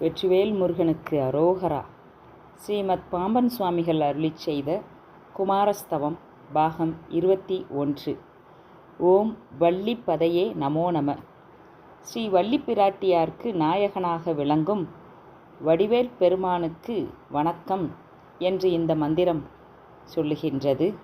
வெற்றிவேல் முருகனுக்கு அரோகரா. ஸ்ரீமத் பாம்பன் சுவாமிகள் அருளி செய்த குமாரஸ்தவம் பாகம் இருபத்தி ஒன்று. ஓம் வள்ளி பதையே நமோ நம. ஸ்ரீ வள்ளிப்பிராட்டியார்க்கு நாயகனாக விளங்கும் வடிவேல் பெருமானுக்கு வணக்கம் என்று இந்த மந்திரம் சொல்லுகின்றது.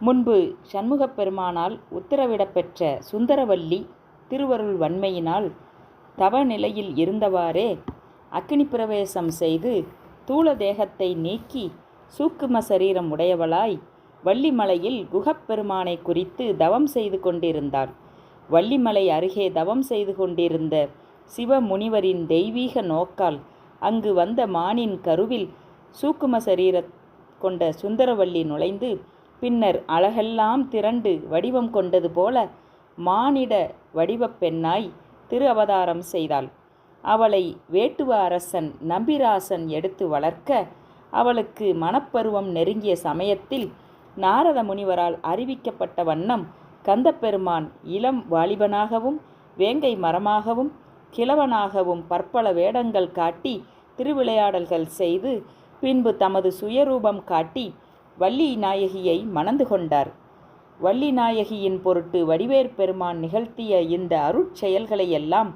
முன்பு சண்முகப் பெருமானால் உத்தரவிடப்பெற்ற சுந்தரவல்லி திருவருள் வன்மையினால் தவ நிலையில் இருந்தவாறே அக்னி பிரவேசம் செய்து தூள தேகத்தை நீக்கி சூக்கும சரீரம் உடையவளாய் வள்ளிமலையில் குகப்பெருமானை குறித்து தவம் செய்து கொண்டிருந்தாள். வள்ளிமலை அருகே தவம் செய்து கொண்டிருந்த சிவ முனிவரின் தெய்வீக நோக்கால் அங்கு வந்த மானின் கருவில் சூக்கும சரீர கொண்ட சுந்தரவள்ளி நுழைந்து பின்னர் அழகெல்லாம் திரண்டு வடிவம் கொண்டது போல மானிட வடிவப் பெண்ணாய் திரு அவதாரம் செய்தாள். அவளை வேட்டுவ அரசன் நம்பிராசன் எடுத்து வளர்க்க அவளுக்கு மணப்பருவம் நெருங்கிய சமயத்தில் நாரத முனிவரால் அறிவிக்கப்பட்ட வண்ணம் கந்தப்பெருமான் இளம் வாலிபனாகவும் வேங்கை மரமாகவும் கிழவனாகவும் பற்பல வேடங்கள் காட்டி திருவிளையாடல்கள் செய்து பின்பு தமது சுயரூபம் காட்டி வள்ளி நாயகியை மணந்து கொண்டார். வள்ளிநாயகியின் பொருட்டு வடிவேற் பெருமான் நிகழ்த்திய இந்த அருட்செயல்களை எல்லாம்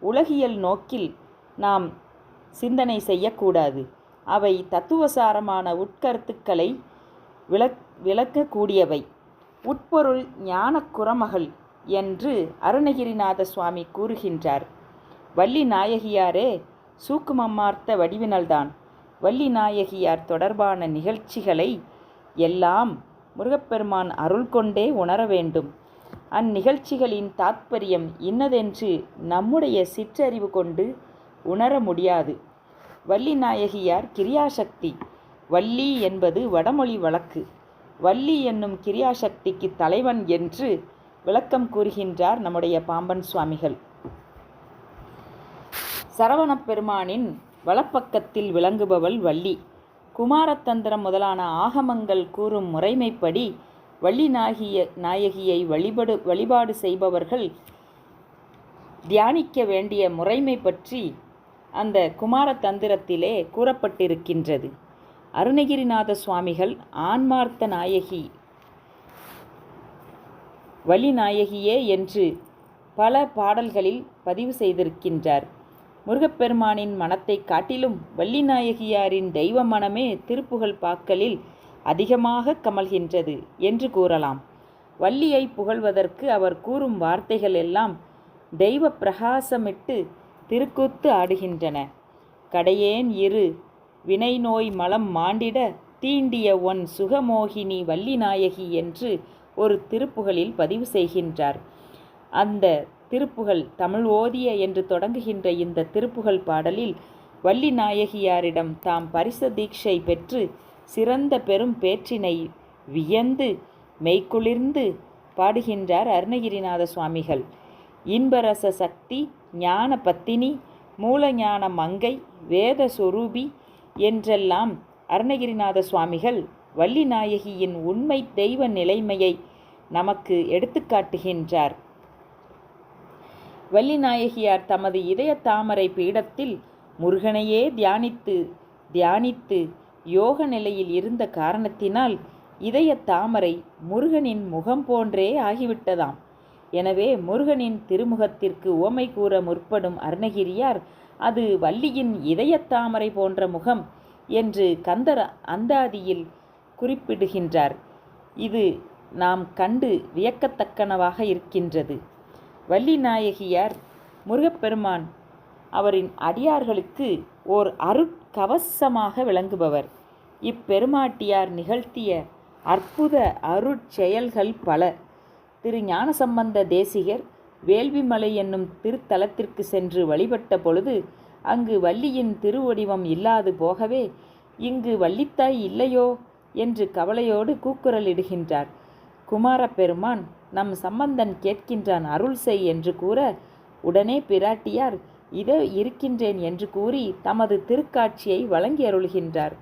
உலகியல் நோக்கில் நாம் சிந்தனை செய்யக்கூடாது. அவை தத்துவசாரமான உட்கருத்துக்களை விளக் விளக்கக்கூடியவை. உட்பொருள் ஞானக்குறமகள் என்று அருணகிரிநாத சுவாமி கூறுகின்றார். வள்ளி நாயகியாரே சூக்குமம்மார்த்த வடிவினல்தான் வள்ளி நாயகியார் தொடர்பான நிகழ்ச்சிகளை எல்லாம் முருகப்பெருமான் அருள் கொண்டே உணர வேண்டும். அந்நிகழ்ச்சிகளின் தாத்பரியம் இன்னதென்று நம்முடைய சிற்றறிவு கொண்டு உணர முடியாது. வள்ளி நாயகியார் கிரியாசக்தி வள்ளி என்பது வடமொழி வழக்கு. வள்ளி என்னும் கிரியாசக்திக்கு தலைவன் என்று விளக்கம் கூறுகின்றார் நம்முடைய பாம்பன் சுவாமிகள். சரவணப் பெருமானின் வலப்பக்கத்தில் விளங்குபவள் வள்ளி. குமாரத்தந்திரம் முதலான ஆகமங்கள் கூறும் முறைமைப்படி வள்ளி நாகிய நாயகியை வழிபடு வழிபாடு செய்பவர்கள் தியானிக்க வேண்டிய முறைமை பற்றி அந்த குமாரதந்திரத்திலே கூறப்பட்டிருக்கின்றது. அருணகிரிநாத சுவாமிகள் ஆன்மார்த்த நாயகி வள்ளி நாயகியே என்று பல பாடல்களில் பதிவு செய்திருக்கின்றார். முருகப்பெருமானின் மனத்தை காட்டிலும் வள்ளிநாயகியாரின் தெய்வ மனமே திருப்புகழ் பாக்களில் அதிகமாக கமல்கின்றது என்று கூறலாம். வள்ளியை புகழ்வதற்கு அவர் கூறும் வார்த்தைகள் எல்லாம் தெய்வ பிரகாசமிட்டு திருக்கூத்து ஆடுகின்றன. கடையேன் இரு வினை நோய் மலம் மாண்டிட தீண்டிய ஒன் சுகமோகினி வள்ளிநாயகி என்று ஒரு திருப்புகழில் பதிவு செய்கின்றார். அந்த திருப்புகழ் தமிழ் ஓதிய என்று தொடங்குகின்ற இந்த திருப்புகழ் பாடலில் வள்ளி நாயகியாரிடம் தாம் பரிச தீட்சை பெற்று சிறந்த பெரும் பேற்றினை வியந்து மெய்க்குளிர்ந்து பாடுகின்றார் அருணகிரிநாத சுவாமிகள். இன்பரச சக்தி ஞான பத்தினி மூலஞான மங்கை வேத சொரூபி என்றெல்லாம் அருணகிரிநாத சுவாமிகள் வள்ளி நாயகியின் உண்மை தெய்வ நிலைமையை நமக்கு எடுத்துக்காட்டுகின்றார் வள்ளி நாயகியார் தமது இதய தாமரை பீடத்தில் முருகனையே தியானித்து தியானித்து யோக நிலையில் இருந்த காரணத்தினால் இதய தாமரை முருகனின் முகம் போன்றே ஆகிவிட்டதாம். எனவே முருகனின் திருமுகத்திற்கு உவமை கூற முற்படும் அருணகிரியார் அது வள்ளியின் இதய தாமரை போன்ற முகம் என்று கந்தர் அந்தாதியில் குறிப்பிடுகின்றார். இது நாம் கண்டு வியக்கத்தக்கனவாக இருக்கின்றது. வள்ளி நாயகியார் முருகப்பெருமான் அவரின் அடியார்களுக்கு ஓர் அருட்கவசமாக விளங்குபவர். இப்பெருமாட்டியார் நிகழ்த்திய அற்புத அருட்செயல்கள் பல. திரு ஞானசம்பந்த தேசிகர் வேள்விமலை என்னும் திருத்தலத்திற்கு சென்று வழிபட்ட பொழுது அங்கு வள்ளியின் திருவடிவம் இல்லாது போகவே இங்கு வள்ளித்தாய் இல்லையோ? என்று கவலையோடு கூக்குரலிடுகின்றார். குமாரப்பெருமான் நம் சம்பந்தன் கேட்கின்றான் அருள் செய் என்று கூற உடனே பிராட்டியார் இதோ இருக்கின்றேன் என்று கூறி தமது திருக்காட்சியை வழங்கி அருள்கின்றார்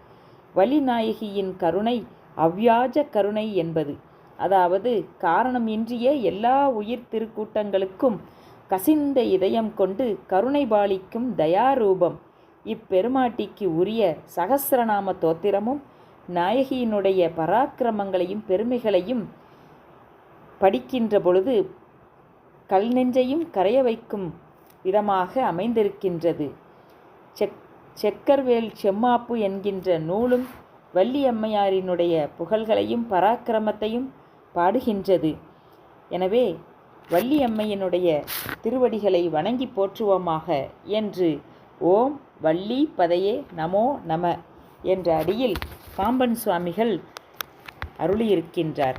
வலிநாயகியின் கருணை அவ்யாஜ கருணை என்பது. அதாவது காரணமின்றியே எல்லா உயிர் திருக்கூட்டங்களுக்கும் கசிந்த இதயம் கொண்டு கருணை பாலிக்கும் தயாரூபம். இப்பெருமாட்டிக்கு உரிய சகசிரநாம தோத்திரமும் நாயகியினுடைய பராக்கிரமங்களையும் பெருமைகளையும் படிக்கின்ற பொழுது கல் நெஞ்சையும் கரைய வைக்கும் விதமாக அமைந்திருக்கின்றது. செக் செக்கர்வேல் செம்மாப்பு என்கின்ற நூலும் வள்ளியம்மையாரினுடைய புகழ்களையும் பராக்கிரமத்தையும் பாடுகின்றது. எனவே வள்ளியம்மையினுடைய திருவடிகளை வணங்கி போற்றுவோமாக என்று ஓம் வள்ளி பதையே நமோ நம என்ற அடியில் பாம்பன் சுவாமிகள் அருளியிருக்கின்றார்.